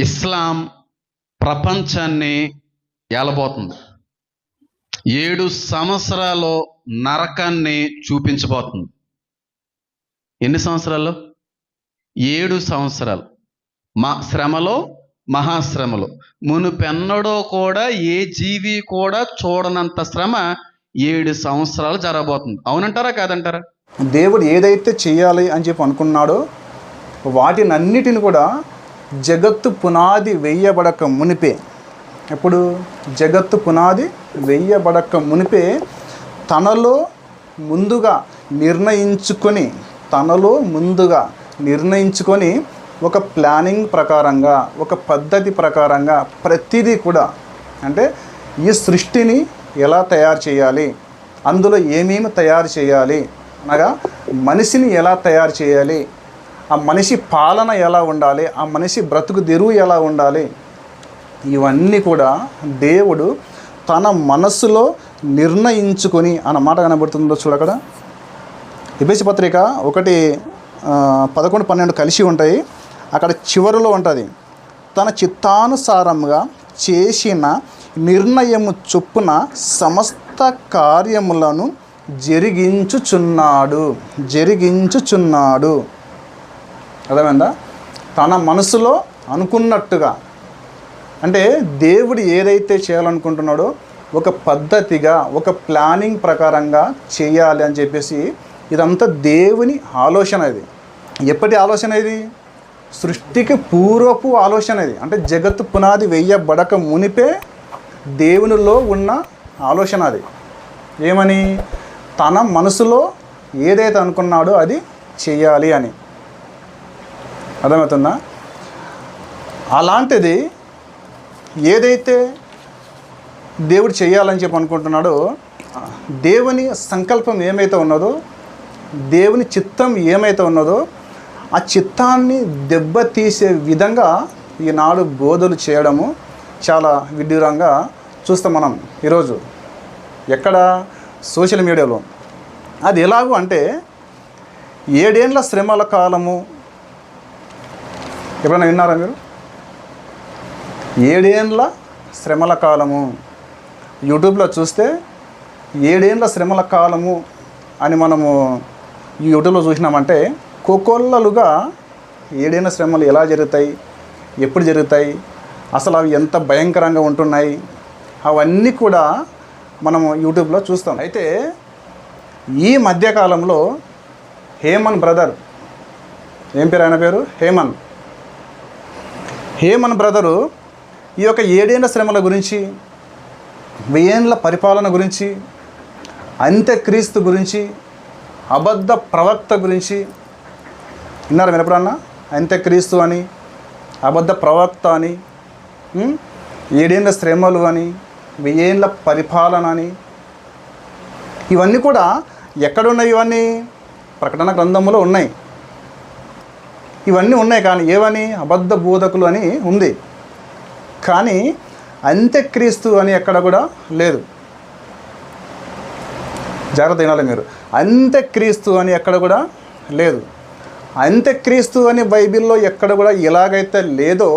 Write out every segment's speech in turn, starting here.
ఇస్లాం ప్రపంచాన్ని ఏలబోతుంది. ఏడు సంవత్సరాలు నరకాన్ని చూపించబోతుంది. ఎన్ని సంవత్సరాలు? ఏడు సంవత్సరాలు. మా శ్రమలో మహాశ్రమలో. మునుపెన్నడో కూడా ఏ జీవి కూడా చూడనంత శ్రమ ఏడు సంవత్సరాలు జరగబోతుంది. అవునంటారా కాదంటారా? దేవుడు ఏదైతే చేయాలి అని చెప్పి అనుకున్నాడో వాటినన్నిటిని కూడా జగత్తు పునాది వెయ్యబడక మునిపే. ఎప్పుడు? జగత్తు పునాది వెయ్యబడక మునిపే తనలో ముందుగా నిర్ణయించుకొని తనలో ముందుగా నిర్ణయించుకొని ఒక ప్లానింగ్ ప్రకారంగా ఒక పద్ధతి ప్రకారంగా ప్రతిదీ కూడా అంటే ఈ సృష్టిని ఎలా తయారు చేయాలి అందులో ఏమేమి తయారు చేయాలి అనగా మనిషిని ఎలా తయారు చేయాలి ఆ మనిషి పాలన ఎలా ఉండాలి? ఆ మనిషి బ్రతుకు తెరువు ఎలా ఉండాలి? ఇవన్నీ కూడా దేవుడు తన మనస్సులో నిర్ణయించుకొని అన్న మాట కనబడుతుందో చూడక్కడ ఎబిసి పత్రిక ఒకటి పదకొండు పన్నెండు కలిసి ఉంటాయి. అక్కడ చివరిలో ఉంటుంది. తన చిత్తానుసారంగా చేసిన నిర్ణయము చొప్పున సమస్త కార్యములను జరిగించుచున్నాడు. జరిగించుచున్నాడు. అర్థమైందా? తన మనసులో అనుకున్నట్టుగా. అంటే దేవుడు ఏదైతే చేయాలనుకుంటున్నాడో ఒక పద్ధతిగా ఒక ప్లానింగ్ ప్రకారంగా చేయాలి అని చెప్పేసి ఇదంతా దేవుని ఆలోచన ఇది. ఎప్పటి ఆలోచన ఇది? సృష్టికి పూర్వపు ఆలోచన ఇది. అంటే జగత్తు పునాది వెయ్యబడక మునిపే దేవునిలో ఉన్న ఆలోచన అది. ఏమని? తన మనసులో ఏదైతే అనుకున్నాడో అది చేయాలి అని. అర్థమవుతుందా? అలాంటిది ఏదైతే దేవుడు చేయాలని చెప్పి అనుకుంటున్నాడో దేవుని సంకల్పం ఏమైతే ఉన్నదో దేవుని చిత్తం ఏమైతే ఉన్నదో ఆ చిత్తాన్ని దెబ్బతీసే విధంగా ఈనాడు బోధలు చేయడము చాలా విడ్డూరంగా చూస్తాం మనం ఈరోజు. ఎక్కడ? సోషల్ మీడియాలో. అది ఎలాగో అంటే ఏడేండ్ల శ్రమల కాలము ఎప్పుడైనా విన్నారా మీరు? ఏడేండ్ల శ్రమల కాలము. యూట్యూబ్లో చూస్తే ఏడేండ్ల శ్రమల కాలము అని మనము ఈ యూట్యూబ్లో చూసినామంటే కోకొల్లలుగా ఏడేళ్ళ శ్రమలు ఎలా జరుగుతాయి ఎప్పుడు జరుగుతాయి అసలు అవి ఎంత భయంకరంగా ఉంటున్నాయి అవన్నీ కూడా మనము యూట్యూబ్లో చూస్తాం. అయితే ఈ మధ్యకాలంలో హేమన్ బ్రదర్ ఏం పేరు ఆయన పేరు? హేమన్. హేమన్ బ్రదరు ఈ యొక్క ఏడేళ్ళ శ్రమల గురించి వెయ్యేండ్ల పరిపాలన గురించి అంత్యక్రీస్తు గురించి అబద్ధ ప్రవక్త గురించి విన్నారు మీరు అంత్యక్రీస్తు అని అబద్ధ ప్రవక్త అని ఉం? శ్రమలు అని వెయ్యేండ్ల పరిపాలన అని ఇవన్నీ కూడా ఎక్కడున్నాయి ఇవన్నీ ప్రకటన గ్రంథములో ఉన్నాయి ఇవన్నీ ఉన్నాయి కానీ ఏవని? అబద్ధ బోధకులు అని ఉంది. కానీ అంత్యక్రీస్తు అని ఎక్కడ కూడా లేదు. జాగ్రత్త వినాలి మీరు. అంత్యక్రీస్తు అని ఎక్కడ కూడా లేదు. అంత్యక్రీస్తు అని బైబిల్లో ఎక్కడ కూడా ఎలాగైతే లేదో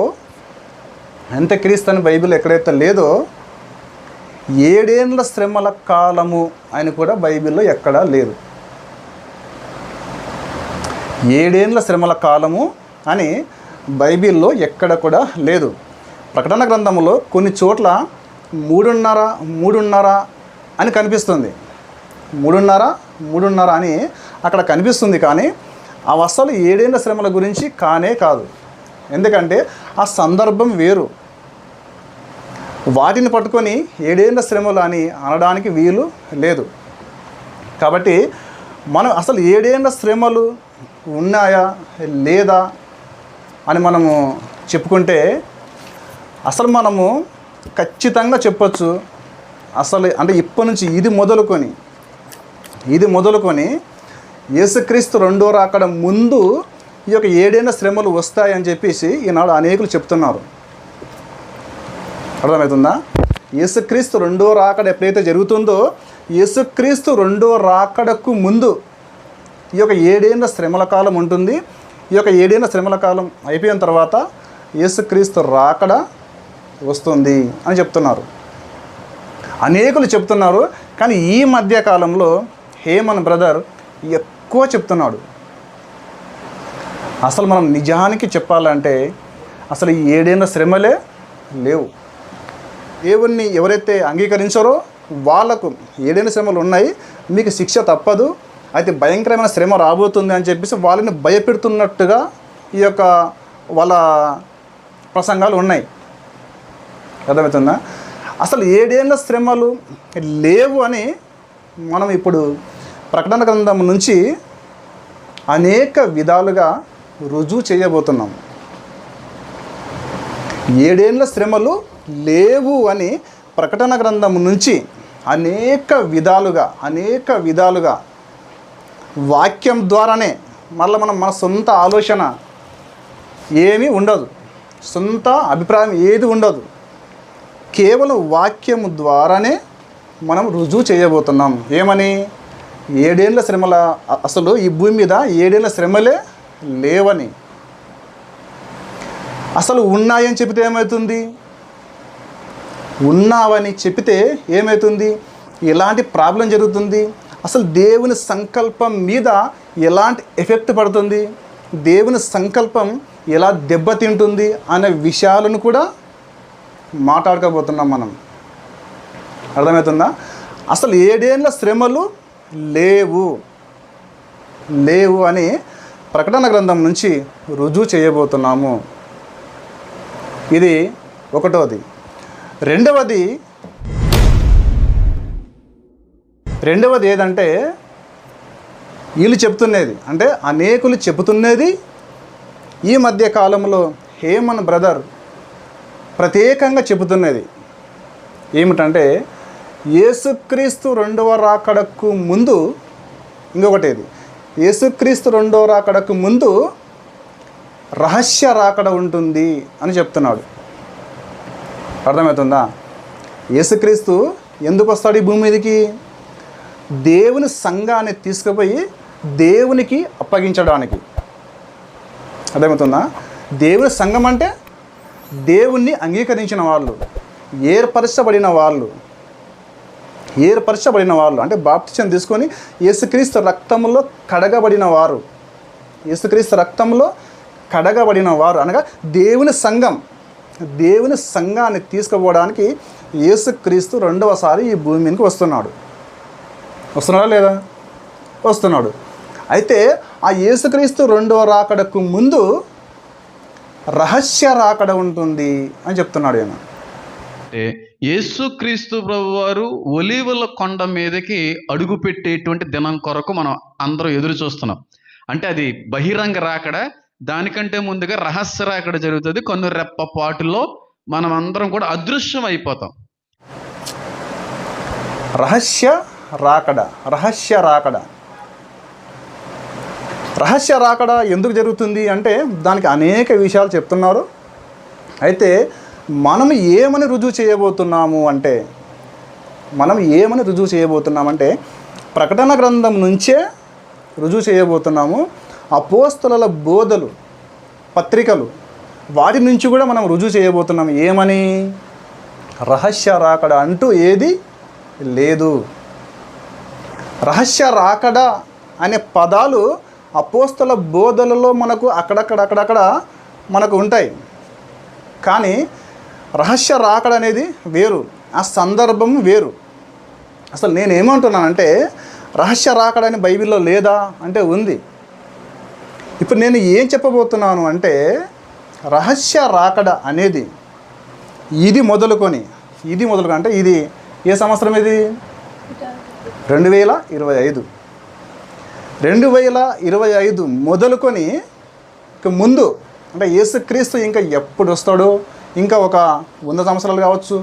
అంత్యక్రీస్తు అని బైబిల్ ఎక్కడైతే లేదో ఏడేండ్ల శ్రమల కాలము అని కూడా బైబిల్లో ఎక్కడా లేదు. ఏడేండ్ల శ్రమల కాలము అని బైబిల్లో ఎక్కడ కూడా లేదు. ప్రకటన గ్రంథంలో కొన్ని చోట్ల మూడున్నర మూడున్నర అని కనిపిస్తుంది. మూడున్నర మూడున్నర అని అక్కడ కనిపిస్తుంది కానీ ఆ అసలు ఏడేండ్ల శ్రమల గురించి కానే కాదు. ఎందుకంటే ఆ సందర్భం వేరు. వాటిని పట్టుకొని ఏడేండ్ల శ్రమలు అని అనడానికి వీలు లేదు. కాబట్టి మనం అసలు ఏడేండ్ల శ్రమలు ఉన్నాయా లేదా అని మనము చెప్పుకుంటే అసలు మనము ఖచ్చితంగా చెప్పొచ్చు. అసలు అంటే ఇప్పటి నుంచి ఇది మొదలుకొని ఇది మొదలుకొని యేసుక్రీస్తు రెండో రాకడ ముందు ఈ యొక్క ఏడేళ్ళ శ్రమలు వస్తాయని చెప్పేసి ఈనాడు అనేకులు చెప్తున్నారు. అర్థమవుతుందా? యేసుక్రీస్తు రెండో రాకడ ఎప్పుడైతే జరుగుతుందో యేసుక్రీస్తు రెండో రాకడకు ముందు ఈ యొక్క ఏడేళ్ళ శ్రమల కాలం ఉంటుంది. ఈ యొక్క ఏడేళ్ళ శ్రమల కాలం అయిపోయిన తర్వాత యేసుక్రీస్తు రాకడ వస్తుంది అని చెప్తున్నారు. అనేకులు చెప్తున్నారు కానీ ఈ మధ్య కాలంలో హేమన్ బ్రదర్ ఎక్కువ చెప్తున్నాడు. అసలు మనం నిజానికి చెప్పాలంటే అసలు ఈ ఏడేళ్ళ శ్రమలే లేవు. దేవుణ్ణి ఎవరైతే అంగీకరించారో వాళ్ళకు ఏడైన శ్రమలు ఉన్నాయి. మీకు శిక్ష తప్పదు. అయితే భయంకరమైన శ్రమ రాబోతుంది అని చెప్పేసి వాళ్ళని భయపెడుతున్నట్టుగా ఈ యొక్క వాళ్ళ ప్రసంగాలు ఉన్నాయి. అర్థమవుతుందా? అసలు ఏడేళ్ళ శ్రమలు లేవు అని మనం ఇప్పుడు ప్రకటన గ్రంథం నుంచి అనేక విధాలుగా రుజువు చేయబోతున్నాం. ఏడేళ్ళ శ్రమలు లేవు అని ప్రకటన గ్రంథం నుంచి అనేక విధాలుగా అనేక విధాలుగా వాక్యం ద్వారానే మళ్ళీ మనం మన సొంత ఆలోచన ఏమీ ఉండదు. సొంత అభిప్రాయం ఏది ఉండదు. కేవలం వాక్యం ద్వారానే మనం రుజువు చేయబోతున్నాం. ఏమని? ఏడేళ్ళ శ్రమల అసలు ఈ భూమి మీద ఏడేళ్ళ శ్రమలే లేవని. అసలు ఉన్నాయని చెబితే ఏమవుతుంది ఉన్నావని చెబితే ఏమవుతుంది ఎలాంటి ప్రాబ్లం జరుగుతుంది? అసలు దేవుని సంకల్పం మీద ఎలాంటి ఎఫెక్ట్ పడుతుంది? దేవుని సంకల్పం ఎలా దెబ్బతింటుంది? అనే విషయాలను కూడా మాట్లాడుకోబోతున్నాం మనం. అర్థమవుతుందా? అసలు ఏడేళ్ళ శ్రమలు లేవు. లేవు అని ప్రకటన గ్రంథం నుంచి రుజువు చేయబోతున్నాము. ఇది ఒకటోది. రెండవది రెండవది ఏదంటే వీళ్ళు చెప్తున్నది. అంటే అనేకులు చెబుతున్నది ఈ మధ్య కాలంలో హేమన్ బ్రదర్ ప్రత్యేకంగా చెబుతున్నది. ఏమిటంటే యేసుక్రీస్తు రెండవ రాకడకు ముందు ఇంకొకటేది. యేసుక్రీస్తు రెండవ రాకడకు ముందు రహస్య రాకడ ఉంటుంది అని చెప్తున్నాడు. అర్థమవుతుందా? యేసుక్రీస్తు ఎందుకు వస్తాడు ఈ భూమి మీదకి? దేవుని సంఘాన్ని తీసుకుపోయి దేవునికి అప్పగించడానికి. అర్థమవుతుందా? దేవుని సంఘం అంటే దేవుణ్ణి అంగీకరించిన వాళ్ళు ఏర్పరచబడిన వాళ్ళు ఏర్పరచబడిన వాళ్ళు. అంటే బాప్టిజం తీసుకొని యేసుక్రీస్తు రక్తంలో కడగబడిన వారు యేసుక్రీస్తు రక్తంలో కడగబడిన వారు. అనగా దేవుని సంఘం దేవుని సంఘాన్ని తీసుకుపోవడానికి యేసుక్రీస్తు రెండవసారి ఈ భూమి మీదకి వస్తున్నాడు. వస్తున్నాడా లేదా? వస్తున్నాడు. అయితే ఆ యేసుక్రీస్తు రెండవ రాకడకు ముందు రహస్య రాకడ ఉంటుంది అని చెప్తున్నాడు ఆయన అంటే యేసుక్రీస్తు ప్రభు వారు ఒలీవల కొండ మీదకి అడుగు పెట్టేటువంటి దినం కొరకు మనం అందరం ఎదురు చూస్తున్నాం. అంటే అది బహిరంగ రాకడ దానికంటే ముందుగా రహస్య రాకడ జరుగుతుంది. కొన్ని రెప్ప పాటులో మనం అందరం కూడా అదృశ్యం అయిపోతాం రహస్య రాకడ రహస్య రాకడ. రహస్య రాకడ ఎందుకు జరుగుతుంది అంటే దానికి అనేక విషయాలు చెప్తున్నారు. అయితే మనం ఏమని రుజువు చేయబోతున్నాము అంటే మనం ఏమని రుజువు చేయబోతున్నామంటే ప్రకటన గ్రంథం నుంచే రుజువు చేయబోతున్నాము. అపోస్తుల బోధలు పత్రికలు వాటి నుంచి కూడా మనం రుజువు చేయబోతున్నాం ఏమని? రహస్య రాకడ అంటూ ఏది లేదు. రహస్య రాకడ అనే పదాలు అపోస్తల బోధలలో మనకు అక్కడక్కడ అక్కడక్కడ మనకు ఉంటాయి. కానీ రహస్య రాకడ అనేది వేరు ఆ సందర్భం వేరు. అసలు నేనేమంటున్నానంటే రహస్య రాకడ అని బైబిల్లో లేదా అంటే ఉంది. ఇప్పుడు నేను ఏం చెప్పబోతున్నాను అంటే రహస్య రాకడ అనేది ఇది మొదలుకొని ఇది మొదలుకొని అంటే ఇది ఏ సంవత్సరం ఇది? రెండు వేల ఇరవై ఐదు. రెండు వేల ఇరవై ఐదు మొదలుకొని ఇక ముందు అంటే యేసుక్రీస్తు ఇంకా ఎప్పుడు వస్తాడో? ఇంకా ఒక వంద సంవత్సరాలు కావచ్చు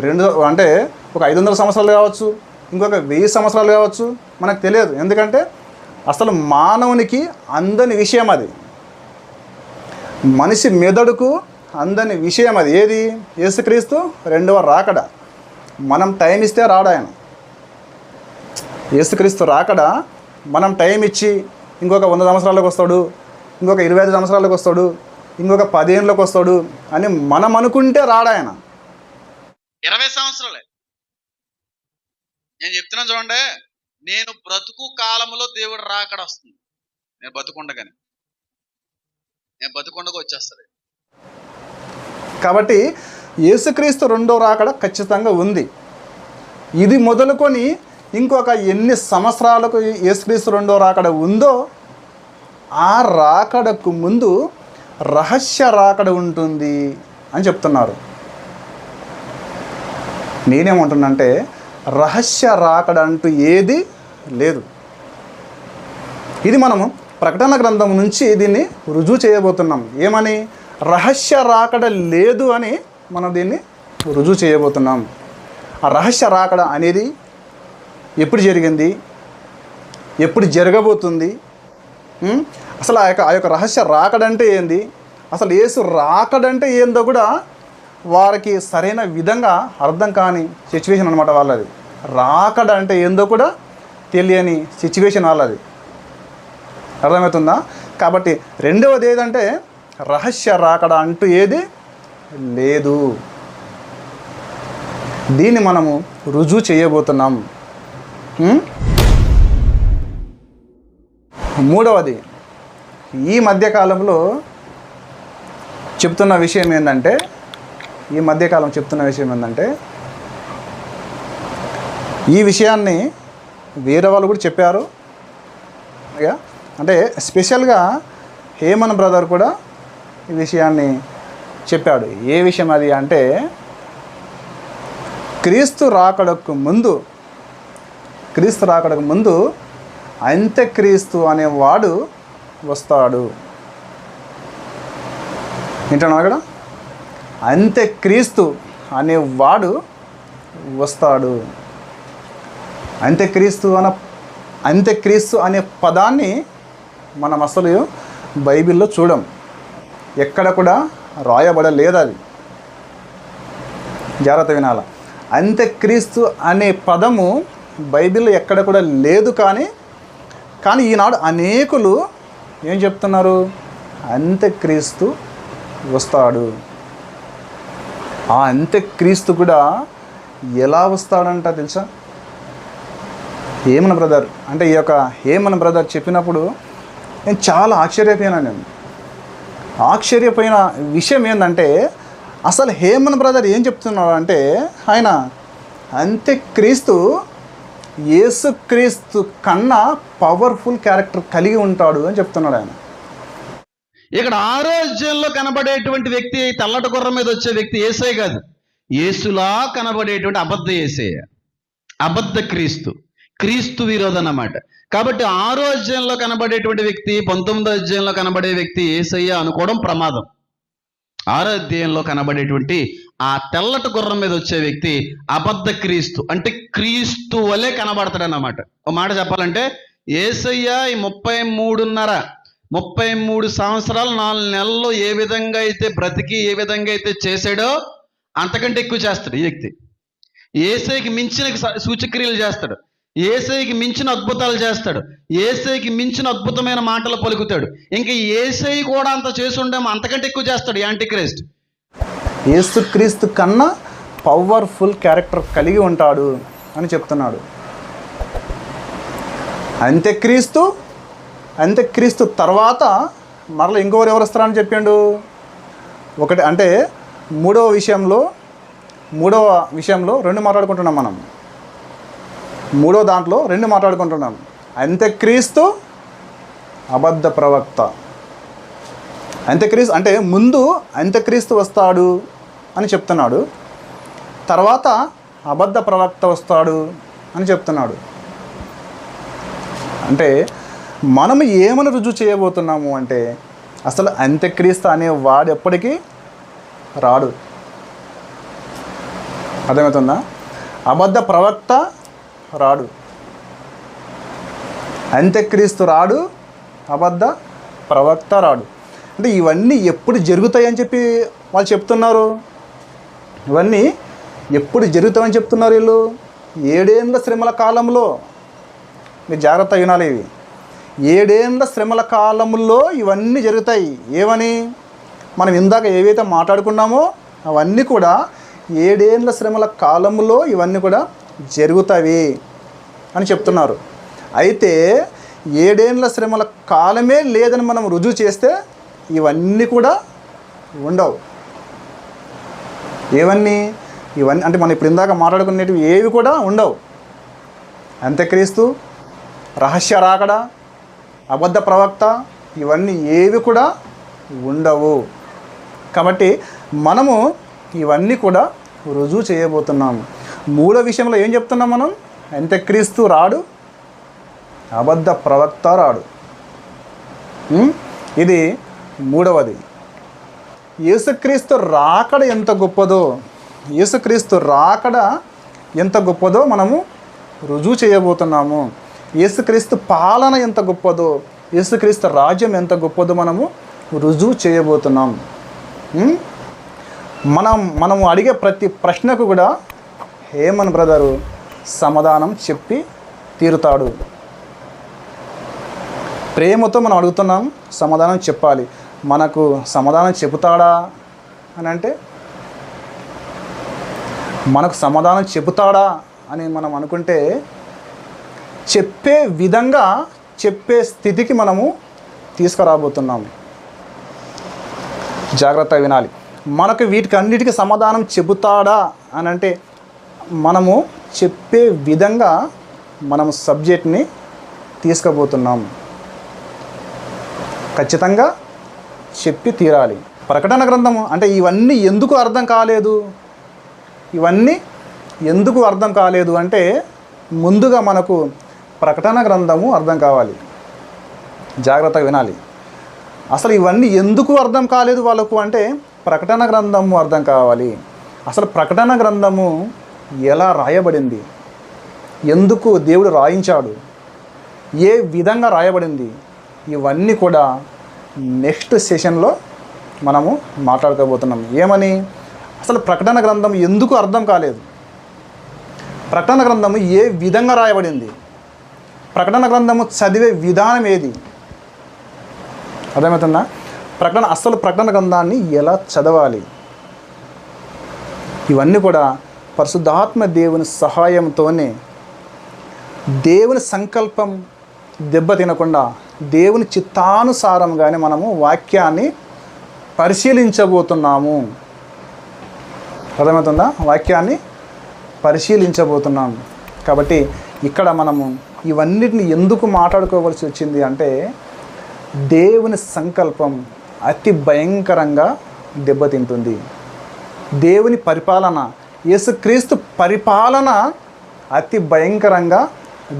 రెండు అంటే ఒక ఐదు వందల సంవత్సరాలు కావచ్చు ఇంకొక వెయ్యి సంవత్సరాలు కావచ్చు మనకు తెలియదు. ఎందుకంటే అసలు మానవునికి అందని విషయం అది. మనిషి మెదడుకు అందని విషయం అది. ఏది? యేసుక్రీస్తు రెండవ రాకడ. మనం టైం ఇస్తే రాడాయను యేసుక్రీస్తు రాకడ మనం టైం ఇచ్చి ఇంకొక వంద సంవత్సరాలకు వస్తాడు ఇంకొక ఇరవై ఐదు సంవత్సరాలకు వస్తాడు ఇంకొక పదేళ్ళకి వస్తాడు అని మనం అనుకుంటే రాడాయన ఇరవై సంవత్సరాలే. నేను చెప్తున్నాను చూడండి నేను బ్రతుకు కాలంలో దేవుడు రాకడ వస్తుంది. నేను బతుకుండగానే. నేను బతుకుండగా వచ్చేస్తుంది కాబట్టి యేసుక్రీస్తు రెండో రాకడ ఖచ్చితంగా ఉంది. ఇది మొదలుకొని ఇంకొక ఎన్ని సంవత్సరాలకు యేసుక్రీస్తు రెండో రాకడ ఉందో ఆ రాకడకు ముందు రహస్య రాకడ ఉంటుంది అని చెప్తున్నారు. నేనేమంటున్నంటే రహస్య రాకడ అంటూ ఏది లేదు. ఇది మనము ప్రకటన గ్రంథం నుంచి దీన్ని రుజువు చేయబోతున్నాం. ఏమని? రహస్య రాకడ లేదు అని మనం దీన్ని రుజువు చేయబోతున్నాం. ఆ రహస్య రాకడ అనేది ఎప్పుడు జరిగింది? ఎప్పుడు జరగబోతుంది? అసలు ఆ యొక్క ఆ యొక్క రహస్య రాకడంటే ఏంది? అసలు ఏసు రాకడంటే ఏందో కూడా వారికి సరైన విధంగా అర్థం కాని సిచ్యువేషన్ అనమాట వాళ్ళది. రాకడ అంటే ఏందో కూడా తెలియని సిచ్యువేషన్ వాళ్ళది. అర్థమవుతుందా? కాబట్టి రెండవది ఏదంటే రహస్య రాకడ అంటూ ఏది లేదు. దీన్ని మనము రుజువు చేయబోతున్నాం. మూడవది ఈ మధ్యకాలంలో చెప్తున్న విషయం ఏంటంటే ఈ మధ్యకాలం చెప్తున్న విషయం ఏంటంటే ఈ విషయాన్ని వేరే వాళ్ళు కూడా చెప్పారు. అంటే స్పెషల్గా హేమన్ బ్రదర్ కూడా ఈ విషయాన్ని చెప్పాడు. ఏ విషయం అది అంటే క్రీస్తు రాకడకు ముందు క్రీస్తు రాకడకు ముందు అంత్యక్రీస్తు అనేవాడు వస్తాడు. ఏంటన్నా అక్కడ అంత్యక్రీస్తు అనేవాడు వస్తాడు. అంత్యక్రీస్తు అన అంత్యక్రీస్తు అనే పదాన్ని మనం అసలు బైబిల్లో చూడం. ఎక్కడ కూడా రాయబడలేదు అది. జాగ్రత్త వినాల. అంత్యక్రీస్తు అనే పదము బైబిల్ ఎక్కడ కూడా లేదు కానీ కానీ ఈనాడు అనేకులు ఏం చెప్తున్నారు? అంత్యక్రీస్తు వస్తాడు. ఆ అంత్యక్రీస్తు కూడా ఎలా వస్తాడంట తెలుసా? ఏమన బ్రదర్ అంటే ఈ యొక్క ఏమన బ్రదర్ చెప్పినప్పుడు నేను చాలా ఆశ్చర్యపోయినా నేను ఆశ్చర్యపోయిన విషయం ఏంటంటే అసలు హేమన్ బ్రదర్ ఏం చెప్తున్నాడు అంటే ఆయన అంత్యక్రీస్తు యేసుక్రీస్తు కన్నా పవర్ఫుల్ క్యారెక్టర్ కలిగి ఉంటాడు అని చెప్తున్నాడు ఆయన. ఇక్కడ ఆరోగ్యంలో కనబడేటువంటి వ్యక్తి తెల్లటి గుర్రం మీద వచ్చే వ్యక్తి ఏసే కాదు. యేసులా కనబడేటువంటి అబద్ధ ఏసే. అబద్ధ క్రీస్తు. క్రీస్తు విరోధం అన్నమాట. కాబట్టి ఆరోజ్యంలో కనబడేటువంటి వ్యక్తి పంతొమ్మిదో అధ్యాయంలో కనబడే వ్యక్తి ఏసయ్య అనుకోవడం ప్రమాదం. ఆరో అధ్యాయంలో కనబడేటువంటి ఆ తెల్లటి గుర్రం మీద వచ్చే వ్యక్తి అబద్ధ క్రీస్తు అంటే క్రీస్తు వలె కనబడతాడన్నమాట. ఒక మాట చెప్పాలంటే ఏసయ్య ఈ ముప్పై మూడున్నర ముప్పై మూడు సంవత్సరాలు నాలుగు నెలల్లో ఏ విధంగా అయితే బ్రతికి ఏ విధంగా అయితే చేశాడో అంతకంటే ఎక్కువ చేస్తాడు ఈ వ్యక్తి. ఏసైకి మించిన స- సూచక్రియలు చేస్తాడు. ఏసైకి మించిన అద్భుతాలు చేస్తాడు. ఏసైకి మించిన అద్భుతమైన మాటలు పలుకుతాడు. ఇంకా ఏసై కూడా అంత చేసి ఉండేమో అంతకంటే ఎక్కువ చేస్తాడు యాంటీ ఏసుక్రీస్తు కన్నా పవర్ఫుల్ క్యారెక్టర్ కలిగి ఉంటాడు అని చెప్తున్నాడు. అంత్యక్రీస్తు అంత్యక్రీస్తు తర్వాత మరలా ఇంకొకరు ఎవరు వస్తారని చెప్పిండు? ఒకటి అంటే మూడవ విషయంలో మూడవ విషయంలో రెండు మాట్లాడుకుంటున్నాం మనం. మూడో దాంట్లో రెండు మాట్లాడుకుంటున్నాం అంత్యక్రీస్తు అబద్ధ ప్రవక్త. అంత్యక్రీస్తు అంటే ముందు అంత్యక్రీస్తు వస్తాడు అని చెప్తున్నాడు. తర్వాత అబద్ధ ప్రవక్త వస్తాడు అని చెప్తున్నాడు. అంటే మనం ఏమని రుజువు చేయబోతున్నాము అంటే అసలు అంత్యక్రీస్తు అనే వాడు ఎప్పటికీ రాడు. అర్థమవుతుందా? అబద్ధ ప్రవక్త రాడు. అంత్యక్రీస్తు రాడు అబద్ధ ప్రవక్త రాడు. అంటే ఇవన్నీ ఎప్పుడు జరుగుతాయని చెప్పి వాళ్ళు చెప్తున్నారు? ఇవన్నీ ఎప్పుడు జరుగుతాయని చెప్తున్నారు వీళ్ళు? ఏడేండ్ల శ్రమల కాలంలో. మీరు జాగ్రత్త వినాలి ఇవి. ఏడేండ్ల శ్రమల కాలంలో ఇవన్నీ జరుగుతాయి. ఏమని? మనం ఇందాక ఏవైతే మాట్లాడుకున్నామో అవన్నీ కూడా ఏడేండ్ల శ్రమల కాలంలో ఇవన్నీ కూడా జరుగుతాయి అని చెప్తున్నారు. అయితే ఏడేండ్ల శ్రమల కాలమే లేదని మనం రుజువు చేస్తే ఇవన్నీ కూడా ఉండవు. ఏవన్నీ? ఇవన్నీ అంటే మనం ఇప్పుడు ఇందాక మాట్లాడుకునేటివి ఏవి కూడా ఉండవు. అంత్యక్రీస్తు రహస్య రాకడ అబద్ధ ప్రవక్త ఇవన్నీ ఏవి కూడా ఉండవు. కాబట్టి మనము ఇవన్నీ కూడా రుజువు చేయబోతున్నాము. మూడో విషయంలో ఏం చెప్తున్నాం మనం? ఎంత క్రీస్తు రాడు అబద్ధ ప్రవక్త రాడు. ఇది మూడవది. యేసుక్రీస్తు రాకడ ఎంత గొప్పదో యేసుక్రీస్తు రాకడ ఎంత గొప్పదో మనము రుజువు చేయబోతున్నాము. యేసుక్రీస్తు పాలన ఎంత గొప్పదో యేసుక్రీస్తు రాజ్యం ఎంత గొప్పదో మనము రుజువు చేయబోతున్నాం. మనం మనము అడిగే ప్రతి ప్రశ్నకు కూడా హేమన్ బ్రదరు సమాధానం చెప్పి తీరుతాడు. ప్రేమతో మనం అడుగుతున్నాం సమాధానం చెప్పాలి. మనకు సమాధానం చెబుతాడా అని అంటే మనకు సమాధానం చెబుతాడా అని మనం అనుకుంటే చెప్పే విధంగా చెప్పే స్థితికి మనము తీసుకురాబోతున్నాము జాగ్రత్త వినాలి. మనకు వీటికి అన్నిటికీ సమాధానం చెబుతాడా అని అంటే మనము చెప్పే విధంగా మనము సబ్జెక్ట్ని తీసుకుపోతున్నాము ఖచ్చితంగా చెప్పి తీరాలి. ప్రకటన గ్రంథము అంటే ఇవన్నీ ఎందుకు అర్థం కాలేదు? ఇవన్నీ ఎందుకు అర్థం కాలేదు అంటే ముందుగా మనకు ప్రకటన గ్రంథము అర్థం కావాలి. జాగ్రత్తగా వినాలి. అసలు ఇవన్నీ ఎందుకు అర్థం కాలేదు వాళ్ళకు అంటే ప్రకటన గ్రంథము అర్థం కావాలి. అసలు ప్రకటన గ్రంథము ఎలా రాయబడింది? ఎందుకు దేవుడు రాయించాడు? ఏ విధంగా రాయబడింది? ఇవన్నీ కూడా నెక్స్ట్ సెషన్లో మనము మాట్లాడుకోబోతున్నాం. ఏమని? అసలు ప్రకటన గ్రంథం ఎందుకు అర్థం కాలేదు? ప్రకటన గ్రంథము ఏ విధంగా రాయబడింది? ప్రకటన గ్రంథము చదివే విధానం ఏది? అర్థమవుతుందా? ప్రకటన అసలు ప్రకటన గ్రంథాన్ని ఎలా చదవాలి? ఇవన్నీ కూడా పరిశుద్ధాత్మ దేవుని సహాయంతోనే దేవుని సంకల్పం దెబ్బతినకుండా దేవుని చిత్తానుసారంగానే మనము వాక్యాన్ని పరిశీలించబోతున్నాము. అర్థమవుతుందా? వాక్యాన్ని పరిశీలించబోతున్నాము. కాబట్టి ఇక్కడ మనము ఇవన్నిటిని ఎందుకు మాట్లాడుకోవాల్సి వచ్చింది అంటే దేవుని సంకల్పం అతి భయంకరంగా దెబ్బతింటుంది. దేవుని పరిపాలన యేసుక్రీస్తు పరిపాలన అతి భయంకరంగా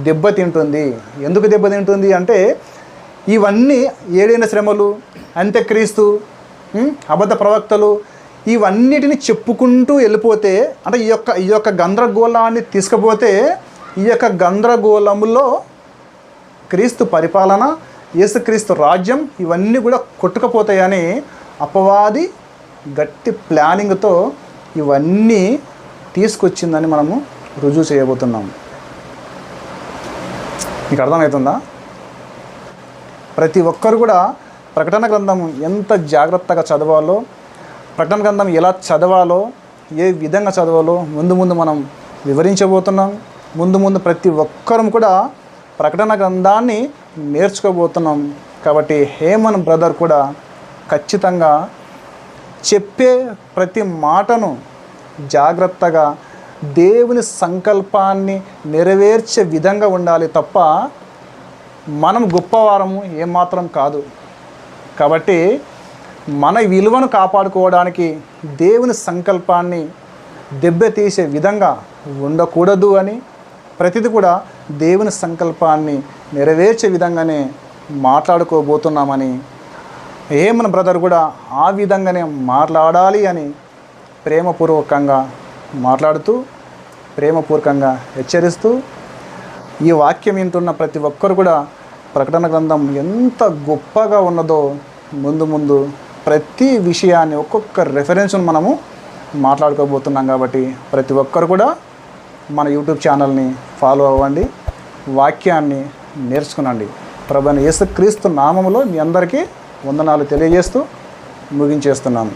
దెబ్బతింటుంది. ఎందుకు దెబ్బతింటుంది అంటే ఇవన్నీ ఏడైన శ్రమలు అంత్యక్రీస్తు అబద్ధ ప్రవక్తలు ఇవన్నిటిని చెప్పుకుంటూ వెళ్ళిపోతే అంటే ఈ యొక్క ఈ యొక్క గందరగోళాన్ని తీసుకుపోతే ఈ యొక్క గందరగోళంలో క్రీస్తు పరిపాలన యేసుక్రీస్తు రాజ్యం ఇవన్నీ కూడా కొట్టుకుపోతాయని అపవాది గట్టి ప్లానింగ్తో ఇవన్నీ తీసుకొచ్చిందని మనము రుజువు చేయబోతున్నాం. మీకు అర్థమవుతుందా? ప్రతి ఒక్కరు కూడా ప్రకటన గ్రంథం ఎంత జాగ్రత్తగా చదవాలో ప్రకటన గ్రంథం ఎలా చదవాలో ఏ విధంగా చదవాలో ముందు ముందు మనం వివరించబోతున్నాం. ముందు ముందు ప్రతి ఒక్కరం కూడా ప్రకటన గ్రంథాన్ని నేర్చుకోబోతున్నాం. కాబట్టి హేమన్ బ్రదర్ కూడా ఖచ్చితంగా చెప్పే ప్రతి మాటను జాగ్రత్తగా దేవుని సంకల్పాన్ని నెరవేర్చే విధంగా ఉండాలి తప్ప మనం గొప్పవారము ఏమాత్రం కాదు. కాబట్టి మన విలువను కాపాడుకోవడానికి దేవుని సంకల్పాన్ని దెబ్బతీసే విధంగా ఉండకూడదు అని ప్రతిది కూడా దేవుని సంకల్పాన్ని నెరవేర్చే విధంగానే మాట్లాడుకోబోతున్నామని ఏమన బ్రదర్ కూడా ఆ విధంగానే మాట్లాడాలి అని ప్రేమపూర్వకంగా మాట్లాడుతూ ప్రేమపూర్వకంగా హెచ్చరిస్తూ ఈ వాక్యం వింటున్న ప్రతి ఒక్కరు కూడా ప్రకటన గ్రంథం ఎంత గొప్పగా ఉన్నదో ముందు ముందు ప్రతి విషయాన్ని ఒక్కొక్క రెఫరెన్స్ను మనము మాట్లాడుకోబోతున్నాం కాబట్టి ప్రతి ఒక్కరు కూడా మన యూట్యూబ్ ఛానల్ని ఫాలో అవ్వండి వాక్యాన్ని నేర్చుకునండి. ప్రభుని యేసుక్రీస్తు నామములో మీ అందరికీ వందనాలు తెలియజేస్తూ ముగించేస్తున్నాను